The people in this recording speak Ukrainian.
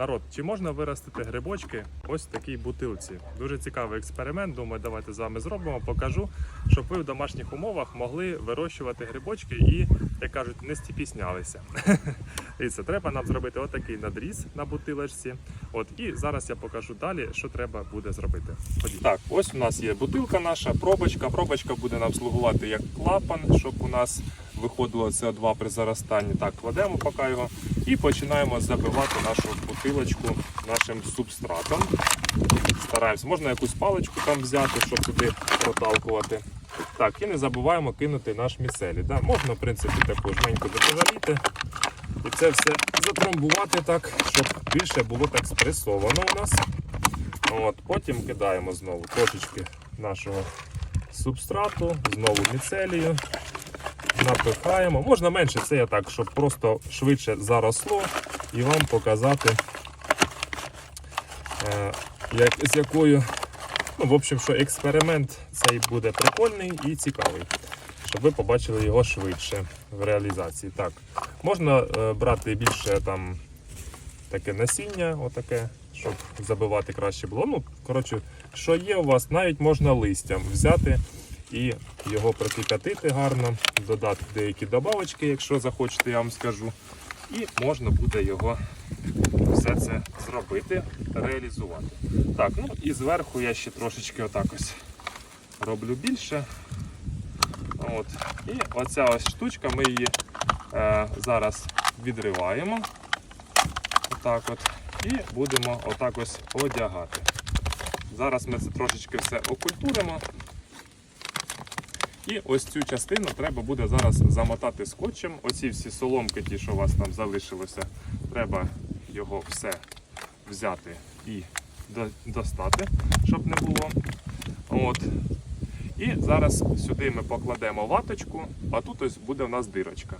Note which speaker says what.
Speaker 1: Народ, чи можна виростити грибочки ось в такій бутилці? Дуже цікавий експеримент. Думаю, давайте з вами зробимо. Покажу, щоб ви в домашніх умовах могли вирощувати грибочки і, як кажуть, не стіпіснялися. Дивіться, треба нам зробити отакий надріз на бутилочці. От і зараз я покажу далі, що треба буде зробити. Ходіть. Так, ось у нас є бутилка наша, пробочка. Пробочка буде нам слугувати як клапан, щоб у нас виходило СО2 при заростанні. Так, кладемо поки його і починаємо забивати нашу бутилочку нашим субстратом. Стараємося, можна якусь паличку там взяти, щоб туди проталкувати. Так, і не забуваємо кинути наш міцелій. Да? Можна, в принципі, таку жменьку заліти. І це все затрамбувати так, щоб більше було так спресовано у нас. От, потім кидаємо знову трошечки нашого субстрату, знову міцелію напихаємо. Можна менше, це я так, щоб просто швидше заросло і вам показати, е, як, з якою. Ну, в общем, що експеримент цей буде прикольний і цікавий, щоб ви побачили його швидше в реалізації. Так, можна е, брати більше там таке насіння, отаке, щоб забивати краще було. Ну, коротше, що є у вас, навіть можна листям взяти і його прикипятити гарно, додати деякі добавочки, якщо захочете, я вам скажу. І можна буде його все це зробити, реалізувати. Так, ну і зверху я ще трошечки отак роблю більше. От. І оця ось штучка, ми її е, зараз відриваємо. Отак от. І будемо отак ось одягати. Зараз ми це трошечки все окультуримо. І ось цю частину треба буде зараз замотати скотчем. Оці всі соломки, ті, що у вас там залишилося, треба його все взяти і достати, щоб не було. От. І зараз сюди ми покладемо ваточку, а тут ось буде в нас дирочка.